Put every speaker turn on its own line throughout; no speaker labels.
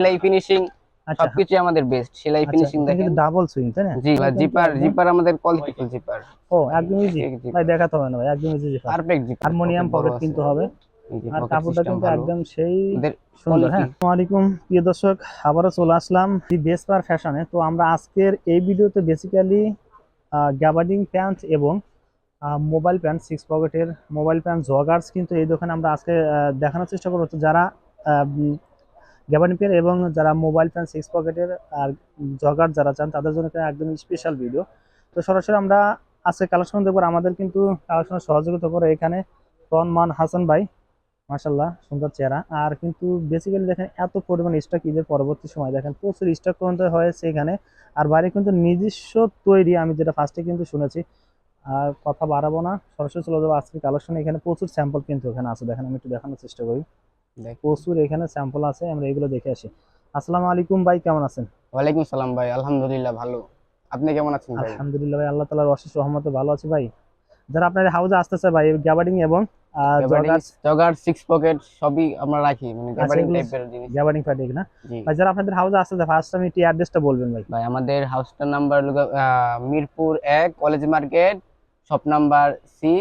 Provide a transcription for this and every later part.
সেলাই ফিনিশিং
আচ্ছা।
সবকিছু আমাদের বেস্ট সেলাই ফিনিশিং দেখেন।
ডাবল সুইং তাই না?
জি ভাই জিপার জিপার আমাদের কোয়ালিটি ফুল জিপার
ও একদম ইজি ভাই দেখাতে হবে না ভাই একদম easy zipper
perfect zipper
harmonium pocket কিন্তু হবে। আর কাপড়টা কিন্তু একদম সেই সুন্দর হ্যাঁ। আসসালামু আলাইকুম প্রিয় দর্শক আবারও চলে আসলাম দি বেসপার ফ্যাশনে তো আমরা আজকের এই ভিডিওতে বেসিক্যালি গ্যাবার্ডিং প্যান্ট এবং মোবাইল প্যান্ট সিক্স পকেটের মোবাইল প্যান্ট জগার্স কিন্তু এই দোকানে আমরা আজকে দেখানোর চেষ্টা করব। যারা গ্যাবার্ডিং প্যান্ট এবং যারা মোবাইল প্যান্ট সিক্স পকেটের আর জগার যারা চান, তাদের জন্য একদম স্পেশাল ভিডিও তো সরাসরি আমরা আজকে কালেকশন দেখব আমাদের কিন্তু কালেকশনের সহযোগিতা করে এখানে রনমান হাসান ভাই মাশাল্লাহ সুন্দর চেহারা। আর কিন্তু বেসিক্যালি দেখেন এত পরিমাণ স্টক ঈদের পরবর্তী সময়। দেখেন প্রচুর স্টক পর্যন্ত হয়েছে এখানে। আর বাইরে কিন্তু নিজস্ব তৈরি আমি যেটা ফার্স্টে কিন্তু শুনেছি। আর কথা বাড়াবো না, সরাসরি চলে যাব আজকে কালেকশন এখানে প্রচুর স্যাম্পল কিন্তু এখানে আছে। দেখেন আমি একটু দেখানোর চেষ্টা করি। প্রচুর এখানে স্যাম্পল আছে আমরা এগুলো দেখে আসি। আসসালামু আলাইকুম ভাই কেমন আছেন?
ওয়ালাইকুম সালাম ভাই আলহামদুলিল্লাহ ভালো। আপনি কেমন আছেন ভাই?
আলহামদুলিল্লাহ ভাই আল্লাহ তালার অশেষ রহমতে ভালো আছি ভাই। যারা আপনার হাউসে আসতেছে ভাই গ্যাবার্ডিং এবং
জগার সিক্স পকেট সবই আমরা রাখি মানে গ্যাবার্ডিং টাইপের জিনিস।
গ্যাবার্ডিং ফাটিক না? ভাই যারা আপনাদের হাউসে আসতেছে ফার্স্ট আমি টি অ্যাড্রেসটা বলবেন ভাই।
ভাই আমাদের হাউসটার নাম্বার মিরপুর এক college market shop number C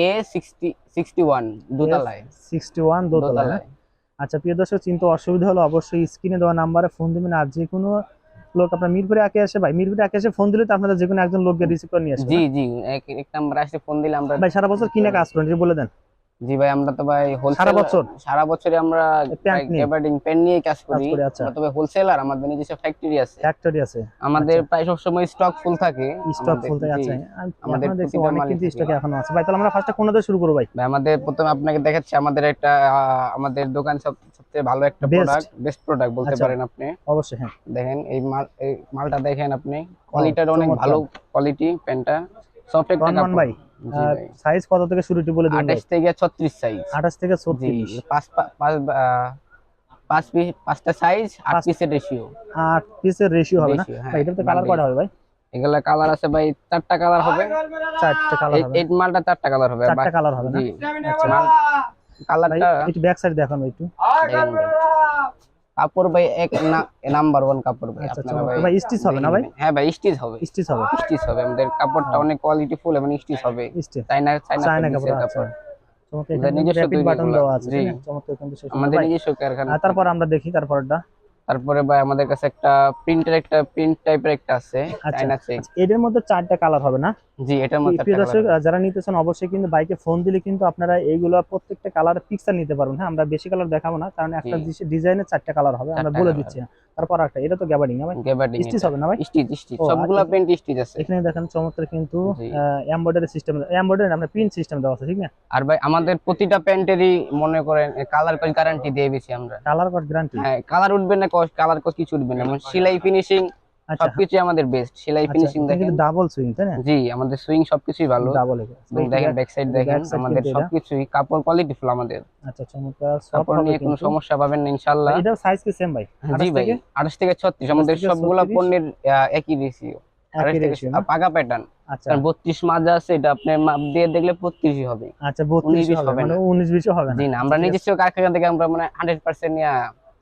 A sixty sixty one দোতলায়।
সিক্সটি ওয়ান হ্যাঁ?
দোতলায়।
আচ্ছা প্রিয় দর্শক চিন্তা অসুবিধা হলো অবশ্যই স্ক্রিনে দেওয়া নাম্বারে ফোন দেবেন আর যে কোনো লোক আপনার মিরপুরে আঁকে আসে ভাই মিরপুরে আঁকে আসে ফোন দিলে তো আপনাদের যে কোনো একজন লোককে রিসিভ করে নিয়ে আসবে
জি জি এক এক নাম্বার আসলে ফোন দিলে আমরা
ভাই সারা বছর কিনে কাজ করেন বলে দেন।
জি ভাই আমরা তো ভাই
সারা বছর?
সারা বছরে আমরা? গ্যাবার্ডিং পেন নিয়ে? কাজ করি।
আচ্ছা।
তবে হোলসেলার আমাদের নিজস্ব ফ্যাক্টরি আছে।
ফ্যাক্টরি আছে।
আমাদের প্রায় সবসময় স্টক ফুল থাকে।
স্টক ফুলতে
জি।
আছে
আমাদের
আমাদের দেখছি অনেক
থাকে।
স্টকে এখনও আছে। ভাই তাহলে আমরা ফার্স্টে কোন দিয়ে শুরু করব ভাই?
ভাই আমাদের প্রথমে আপনাকে দেখাচ্ছি আমাদের একটা আমাদের দোকান সব সবচেয়ে ভালো একটা প্রোডাক্ট বেস্ট প্রোডাক্ট বলতে
আচ্ছা।
পারেন আপনি।
অবশ্যই হ্যাঁ।
দেখেন এই মাল এই মালটা দেখেন আপনি। কোয়ালিটিটা অনেক ভালো কোয়ালিটি পেনটা সফট একটা কাপড়
ভাই সাইজ কত থেকে শুরু একটু বলে দিন
28 থেকে 36 সাইজ
আঠাশ থেকে
জি
ছত্রিশ
পাঁচ পা- পাঁচ পাঁচ পিস পাঁচটা সাইজ আট পিসের রেশিও
আট পিসের রেশিও হবে না?
হ্যাঁ,
ভাই কালার। কটা হবে ভাই?
এগুলা কালার আছে ভাই চারটা কালার হবে।
চারটে কালার
এই
হবে।
এই মালটা চারটা কালার হবে।
চারটা কালার হবে না? আচ্ছা
কালারটা
একটু ব্যাক সাইড দেখানো একটু।
কাপড় ভাই এক নাম্বার ওয়ান কাপড় ভাই
আচ্ছা,
আপনারা
চমৎকার। ভাই, স্টিচ হবে না ভাই?
হ্যাঁ ভাই স্টিচ হবে।
স্টিচ হবে।
স্টিচ হবে আমাদের কাপড়টা অনেক কোয়ালিটি ফুল এবং স্টিচ হবে। চাইনা চাইনা
চায়না কাপড় আচ্ছা।
আমাদের নিজস্ব কারখানা।
তারপর আমরা দেখি তারপরটা।
তারপরে ভাই আমাদের কাছে একটা প্রিন্টের একটা প্রিন্ট টাইপের একটা আছে। চাইনা চেক
এদের মধ্যে চারটা কালার হবে না?
জি এটার মধ্যে
প্রিয় দর্শক। যারা নিতে চান অবশ্যই কিন্তু বাইকে ফোন দিলে কিন্তু আপনারা এইগুলো প্রত্যেকটা কালার পিকচার নিতে পারবেন। হ্যাঁ আমরা বেশি কালার দেখাবো না কারণ একটা
ডিজাইনে
ডিজাইনের চারটা কালার হবে আমরা বলে দিচ্ছি। তারপর একটা এটা তো গ্যাবার্ডিং ভাই?
গ্যাবার্ডিং
স্টিচ হবে না ভাই?
স্টিচ স্টিচ
ও,
সবগুলা
আচ্ছা।
প্রিন্ট স্টিচ আছে।
এখানে দেখেন চমৎকার কিন্তু। এমব্রয়ডারি সিস্টেম এমব্রয়ডারি আমরা প্রিন্ট সিস্টেম দেওয়া আছে ঠিক না?
আর ভাই আমাদের প্রতিটা প্যান্টেরই মনে করেন কালার কোড গ্যারান্টি দিয়ে দিয়েছি আমরা।
কালার কোড গ্যারান্টি
হ্যাঁ কালার উঠবে না কালার কোড কিছু উঠবে না। মানে সেলাই ফিনিশিং
আচ্ছা
সবকিছু আমাদের বেস্ট সেলাই
আচ্ছা
ফিনিশিং দেখেন।
ডাবল সুইং তাই না?
জি আমাদের সুইং সবকিছুই ভালো।
ডাবল
দেখেন ব্যাক সাইড দেখেন আমাদের সবকিছুই কাপড় কোয়ালিটি ফুল আমাদের।
আচ্ছা চমৎকার।
কাপড় নিয়ে কোনো সমস্যা পাবেন না ইনশাআল্লাহ।
এটা সাইজ কি সেম ভাই?
জি ভাই 28 থেকে 36 আমাদের
28 থেকে
সবগুলা পণ্যের একই রেশিও? পাকা প্যাটার্ন
আচ্ছা।
কারণ 32 মাজা আছে এটা আপনি মাপ দিয়ে দেখলে 32 হবে।
আচ্ছা
19
32 হবে মানে
না।
19 20 হবে না।
জি না আমরা নিজস্ব কারখানা থেকে আমরা মানে 100% নিয়ে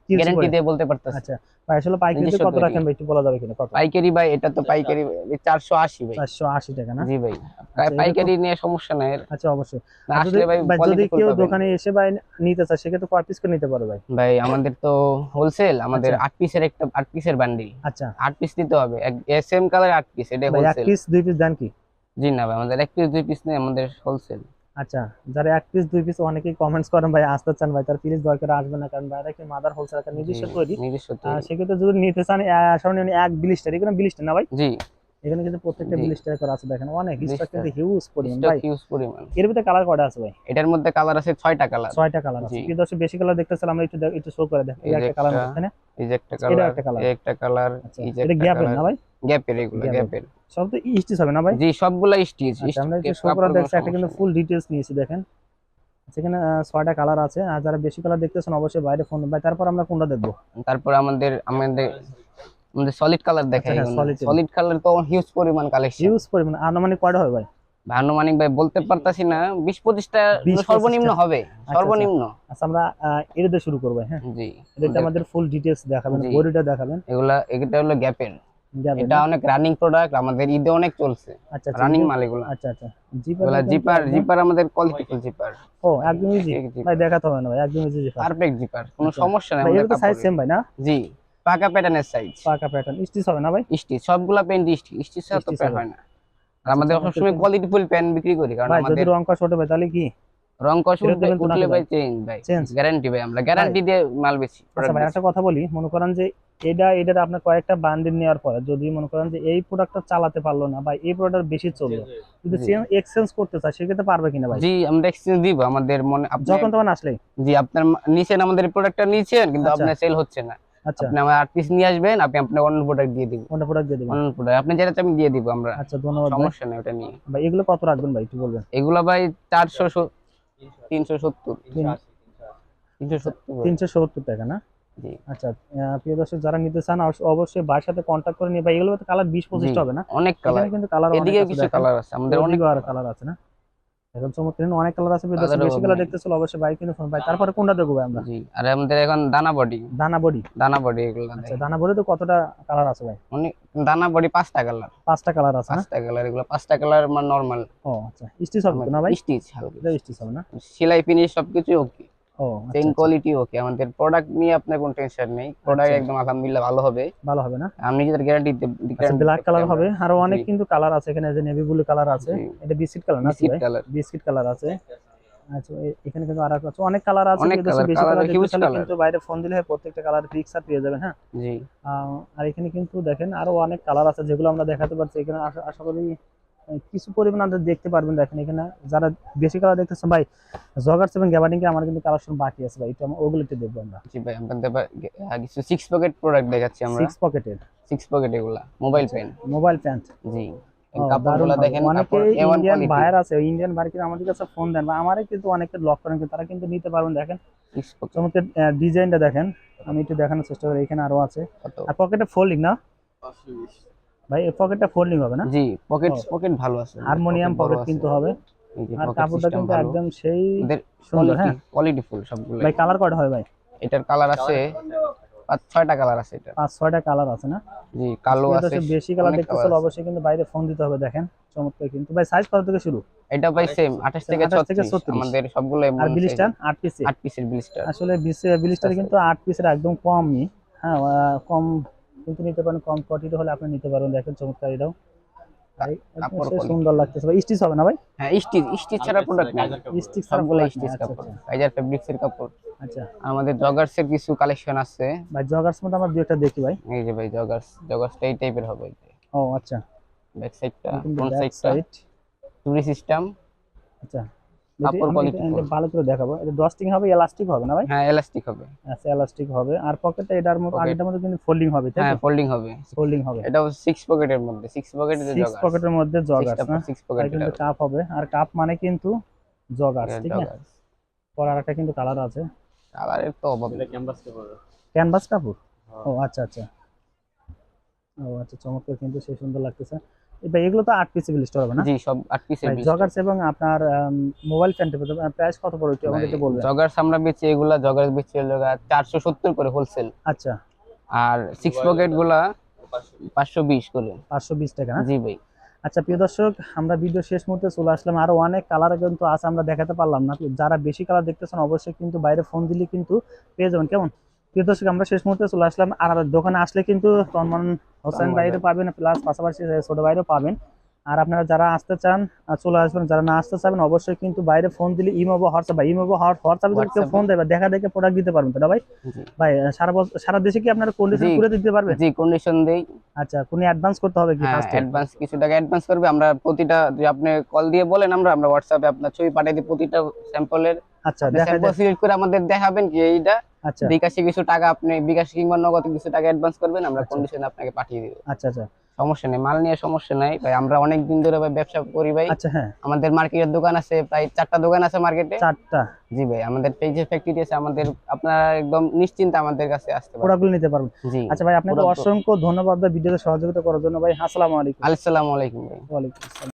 গ্যারান্টি দিয়ে বলতে পারতেছি।
আচ্ছা ভাই আসলে
নিজস্ব
কত। রাখেন ভাই? একটু বলা যাবে কিনা? কত?
পাইকারি ভাই এটা তো পাইকারি 480 ভাই।
480 টাকা না?
জি ভাই।
এটা
পাইকারি নিয়ে সমস্যা নাই।
আচ্ছা অবশ্যই।
আসলে ভাই
যদি কেউ দোকানে এসে ভাই নিতে চায় সেক্ষেত্রে কয় পিস করে নিতে পারবে ভাই?
ভাই আমাদের তো হোলসেল আমাদের
আচ্ছা।
8 পিসের একটা 8 পিসের বান্ডিল
আচ্ছা।
8 পিস দিতে হবে। সেম কালার 8 পিস এটা হোলসেল
পিস দুই পিস দেন কি?
জি না ভাই আমাদের এক পিস দুই পিস নেই আমাদের হোলসেল
আচ্ছা যারা এক পিস দুই পিস অনেকেই কমেন্টস করেন ভাই আসতে চান ভাই তার প্লিজ দয়া করে আসবেন না কারণ বাইরে কি মাদার হোলসেল একটা নিজস্ব তৈরি? আর সেক্ষেত্রে যদি নিতে চান সর্বনিম্ন এক বিলিস্টার এখানে বিলিস্টার না ভাই?
জি।
এখানে কিন্তু প্রত্যেকটা। বিলিস্টার করা আছে দেখেন অনেক। স্টক কিন্তু হিউজ পরিমাণ ভাই।
হিউজ পরিমাণ।
এর ভিতরে কালার কটা আছে ভাই?
এটার মধ্যে কালার আছে 6টা কালার
ছয়টা কালার আছে। কি দর্শক বেশি কালার দেখতেছিলাম আমরা একটু একটু শো করে দেখ
এই
একটা কালার আছে না?
এই যে একটা কালার
একটা।
এই একটা কালার
আচ্ছা
এই যে
এটা গ্যাপের না ভাই?
গ্যাপের এগুলো
Gap এর।
গ্যাপের
সব তো স্টিচ হবে না ভাই?
জি সবগুলা স্টিচ
আচ্ছা আমরা একটু শো করে দেখছি একটা কিন্তু ফুল ডিটেইলস নিয়েছি দেখেন। সেখানে ছয়টা কালার আছে। আর যারা বেশি কালার দেখতেছেন অবশ্যই বাইরে ফোন ভাই তারপর আমরা কোনটা দেখব?
তারপর আমাদের আমাদের আমাদের সলিড কালার দেখাই
হ্যাঁ, solid এর।
সলিড কালার তো হিউজ পরিমাণ কালেকশন
হিউজ পরিমাণ। আনুমানিক কয়টা হবে ভাই?
আনুমানিক ভাই বলতে পারতাছি না। বিশ পঁচিশটা
20
সর্বনিম্ন হবে সর্বনিম্ন।
আচ্ছা আমরা আহ, এটা দিয়ে শুরু করব হ্যাঁ?
জি।
এটা আমাদের ফুল ডিটেলস দেখাবেন। বডিটা দেখাবেন।
এগুলা এটা হলো গ্যাপের এটা অনেক রানিং প্রোডাক্ট আমাদের ঈদে অনেক চলছে।
আচ্ছা আচ্ছা
রানিং
এটা-
মাল এগুলা।
আচ্ছা আচ্ছা। জিপার
জিপার জিপার আমাদের কোয়ালিটিফুল জিপার।
ও একদম ইজি ভাই দেখাতে হবে না ভাই একদম ইজি জিপার।
পারফেক্ট জিপার কোনো
আচ্ছা।
সমস্যা নাই আমাদের
এটা সাইজ। সেম ভাই না?
জি পাকা প্যাটার্নের সাইজ
পাকা প্যাটার্ন স্টিচ হবে না ভাই?
স্টিচ সবগুলা প্যান্ট স্টিচ স্টিচ তো প্যান্ট হয় না। আর আমাদের
আচ্ছা,
সবসময়
আমাদের-
কোয়ালিটিফুল প্যান্ট বিক্রি করি কারণ
ভাই যদি
আমাদের
রং কষ ওঠে তাহলে কি?
রং কষ উঠলে ভাই চেঞ্জ ভাই। গ্যারান্টি ভাই আমরা। গ্যারান্টি দিয়ে মাল
আচ্ছা ভাই একটা কথা বলি। মনে করেন যে এটা এটার আপনার কয়েকটা বান্ডিল নেওয়ার পরে যদি মনে করেন যে এই প্রোডাক্টটা চালাতে পারল না বা এই প্রোডাক্ট বেশি চলল যদি এক্সচেঞ্জ করতে চায় সেক্ষেত্রে পারবে কিনা ভাই?
জি আমরা এক্সচেঞ্জ দিব। আমাদের মনে
যখন তখন আসলে।
জি আপনার নিছেন আমাদের প্রোডাক্টটা নিছেন কিন্তু
আচ্ছা।
আপনার সেল হচ্ছে না।
আচ্ছা।
আপনি আমার আট পিস নিয়ে আসবেন আপনি আপনার অন্য প্রোডাক্ট দিয়ে দিব
কোনটা প্রোডাক্ট দিয়ে
অন্য প্রোডাক্ট আপনি যেটা আমি দিয়ে দিব আমরা।
আচ্ছা ধন্যবাদ
সমস্যা নেই ওটা নিয়ে।
ভাই এগুলো কত রাখবেন ভাই একটু বলবেন?
এগুলা ভাই চারশো তিনশো সত্তর। তিনশো সত্তর।
তিনশো সত্তর টাকা না?
জি।
আচ্ছা আহ, প্রিয় দর্শক যারা নিতে চান অবশ্যই সাথে কন্ট্যাক্ট করে নিয়ে এগুলো তো কালার বিশ পঁচিশটা হবে না?
অনেক কালার
কিন্তু কালার
এদিকে কিছু কালার আছে আমাদের অনেক
অনেক কালার আছে না? এখন চমৎকার অনেক কালার আছে বেশি কালার
না।
দেখতে চলো অবশ্যই ফোন ভাই। তারপরে কোনটা দেখব আমরা?
জি আর আমাদের এখন দানা বডি।
দানা বডি।
দানা বডি এগুলো
আচ্ছা দানা বডি তো কতটা কালার আছে ভাই?
মানে দানা বডি পাঁচটা কালার।
পাঁচটা কালার আছে
পাঁচটা কালার এগুলো পাঁচটা কালার মানে নরমাল
ও আচ্ছা। স্টিচ হবে না ভাই?
স্টিচ হালকা
স্টিচ হবে না?
সেলাই ফিনিশ সবকিছু ওকে
আচ্ছা,
কোয়ালিটি ওকে আমাদের প্রোডাক্ট নিয়ে আপনার কোনো টেনশন নেই। প্রোডাক্ট
আচ্ছা।
একদম আলহামদুলিল্লাহ ভালো হবে।
ভালো হবে না?
আমি নিজেদের গ্যারান্টি
ব্ল্যাক কালার হবে। আরও অনেক কিন্তু কালার আছে এখানে যে নেভি ব্লু কালার আছে। এটা বিস্কিট কালার না
বিস্কিট কালার
বিস্কিট কালার আছে। আচ্ছা এখানে কিন্তু আরও আছে। অনেক কালার আছে
অনেক
কিন্তু কালার বাইরে ফোন দিলে প্রত্যেকটা কালার পিকচার পেয়ে যাবেন হ্যাঁ?
জি।
আর এখানে কিন্তু দেখেন আরও অনেক কালার আছে যেগুলো আমরা দেখাতে পারছি। এখানে আশা- করি কিছু পরিমাণ আপনারা দেখতে পারবেন দেখেন এখানে যারা বেশি কালার দেখতেছেন ভাই জগার্স এবং গ্যাবার্ডিং কে আমার কিন্তু কালেকশন বাকি আছে ভাই এটা আমরা ওগুলোতে দেখব আমরা।
জি ভাই আপনাদের কিছু সিক্স পকেট প্রোডাক্ট দেখাচ্ছি আমরা।
সিক্স পকেটের
সিক্স পকেট এগুলা মোবাইল পেন
মোবাইল প্যান্ট
জি কাপড়গুলো দেখেন কাপড় A1
ইন্ডিয়ান। ভাইয়ার আছে ইন্ডিয়ান ভাইয়ার কিন্তু আমাদের কাছে ফোন দেন বা আমারই কিন্তু অনেকে লক করেন কিন্তু তারা কিন্তু নিতে পারবেন দেখেন। চমৎকার ডিজাইনটা দেখেন আমি একটু দেখানোর চেষ্টা করি এখানে আরও আছে? আর পকেটে ফোল্ডিং না? ভাই এই পকেটটা ফোল্ডিং হবে না?
জি পকেট পকেট ভালো আছে।
Harmonium pocket. কিন্তু হবে।
এই যে
আর কাপড়টা কিন্তু একদম সেই সুন্দর হ্যাঁ?
কোয়ালিটি ফুল সবগুলো
ভাই কালার কয়টা হয় ভাই?
এটার কালার আছে পাঁচ ছয়টা কালার আছে এটা
পাঁচ ছয়টা কালার আছে না?
জি কালো আছে
বেশি কালার দেখতে চলে অবশ্যই কিন্তু বাইরে ফোন দিতে হবে দেখেন চমৎকার কিন্তু। ভাই সাইজ কত থেকে শুরু?
এটা ভাই সেম 28 থেকে
28 থেকে
36
36
আমাদের সবগুলো
আর বিলিস্টার আট পিসে
আট পিসের বিলিস্টার
আসলে বিলিস্টার কিন্তু আট পিসের একদম কমই হ্যাঁ কম কিন্তু নিতে পারেন কম কোয়ালিটি হলে আপনি নিতে পারেন দেখেন চমৎকার এটাও। সুন্দর লাগতেছে। ভাই স্টিচ হবে না ভাই?
হ্যাঁ স্টিচ স্টিচ ছাড়া প্রোডাক্ট নাই।
স্টিচ
সবগুলো স্টিচ
আচ্ছা,
কাপড়।
আচ্ছা,
কাইজার ফেব্রিক্স এর কাপড়।
আচ্ছা।
আমাদের জগার্স এর কিছু কালেকশন আছে।
ভাই জগার্স মধ্যে আমরা দুই একটা দেখি ভাই।
এই যে ভাই জগার্স জগার্সটা এই টাইপের হবে।
ও আচ্ছা।
ব্যাক সাইডটা ফ্রন্ট সাইডটা টুরি সিস্টেম
আচ্ছা।
কাপড়
এটা- এটা
full।
ভালো করে দেখাবো। এটা ডস্টিং হবে এলাস্টিক হবে না ভাই?
হ্যাঁ এলাস্টিক হবে।
আচ্ছা এলাস্টিক হবে। আর পকেটটা এটার মধ্যে আগেটার মধ্যে কিন্তু ফোল্ডিং হবে তাই
হ্যাঁ ফোল্ডিং হবে।
ফোল্ডিং হবে।
এটাও সিক্স পকেটের মধ্যে সিক্স পকেটের
সিক্স
জগার্স
পকেটের মধ্যে জগার্স না?
সিক্স
আর
পকেটের
কিন্তু কাপ হবে। আর কাপ মানে কিন্তু জগার্স ঠিক না? পর আর একটা কিন্তু কালার আছে।
কালারের তো অভাব নেই।
ক্যানভাস কাপড় ও আচ্ছা আচ্ছা। ও আচ্ছা চমৎকার কিন্তু সেই সুন্দর লাগতেছে। এগুলো তো পিসি বিলিস্ট হবে না?
জি সব
জগার্স এবং আপনার মোবাইল প্রাইস কত পড়ে একটু আমাদেরকে বলবেন?
জগার্স আমরা বেচি এগুলা জগার্স বেচি হলো চারশো সত্তর করে হোলসেল
আচ্ছা।
আর সিক্স পকেটগুলা পাঁচশো বিশ করে।
পাঁচশো বিশ টাকা না?
জি ভাই।
আচ্ছা প্রিয় দর্শক আমরা ভিডিও শেষ মুহূর্তে চলে আসলাম। আরও অনেক কালার কিন্তু আছে আমরা দেখাতে পারলাম না। যারা বেশি কালার দেখতেছেন অবশ্যই কিন্তু বাইরে ফোন দিলে কিন্তু পেয়ে যাবেন। কেমন? প্রিয় দর্শক আমরা শেষ মুহূর্তে চলে আসলাম আর দোকানে। আসলে কিন্তু তন্মন হোসেন বাইরে পাবেন প্লাস পাশাপাশি ছোট বাইরেও পাবেন। আর আপনারা যারা আসতে চান চলে আসবেন যারা না আসতে চাবেন অবশ্যই কিন্তু বাইরে ফোন দিলে ইমো বা হোয়াটসঅ্যাপ বা ইমো বা হোয়াটসঅ্যাপে যদি কেউ। ফোন দেবে দেখা দেখে প্রোডাক্ট দিতে পারবেন তো না ভাই? ভাই সারা বছর সারা দেশে কি আপনারা কন্ডিশন করে দিতে পারবেন?
জি কন্ডিশন দেই।
আচ্ছা কোনো অ্যাডভান্স করতে হবে কি ফার্স্টে
অ্যাডভান্স কিছু টাকা অ্যাডভান্স করবে। আমরা প্রতিটা যে আপনি কল দিয়ে বলেন আমরা আমরা হোয়াটসঅ্যাপে আপনার ছবি পাঠিয়ে দিই প্রতিটা স্যাম্পলের
আচ্ছা দেখা
সিলেক্ট করে আমাদের দেখাবেন কি এইটা।
আচ্ছা।
বিকাশে কিছু টাকা আপনি বিকাশ কিংবা নগদ কিছু টাকা অ্যাডভান্স করবেন আমরা
আচ্ছা।
কন্ডিশনে আপনাকে পাঠিয়ে দিব।
আচ্ছা আচ্ছা।
সমস্যা নেই মাল নিয়ে সমস্যা নাই। ভাই আমরা অনেক দিন ধরে ভাই ব্যবসা করি ভাই।
আচ্ছা হ্যাঁ।
আমাদের মার্কেটের দোকান আছে প্রায় চারটা দোকান আছে মার্কেটে
চারটা।
জি ভাই আমাদের পেজের ফ্যাক্টরি আছে আমাদের আপনারা একদম নিশ্চিন্তে আমাদের কাছে আসতে পারেন
প্রোডাক্টগুলো নিতে পারবেন।
জি।
আচ্ছা ভাই আপনাকে অসংখ্য ধন্যবাদ ভিডিওতে সহযোগিতা করার জন্য ভাই। আসসালামু আলাইকুম।
আসসালামু আলাইকুম ভাই।
ওয়ালাইকুম আসসালাম।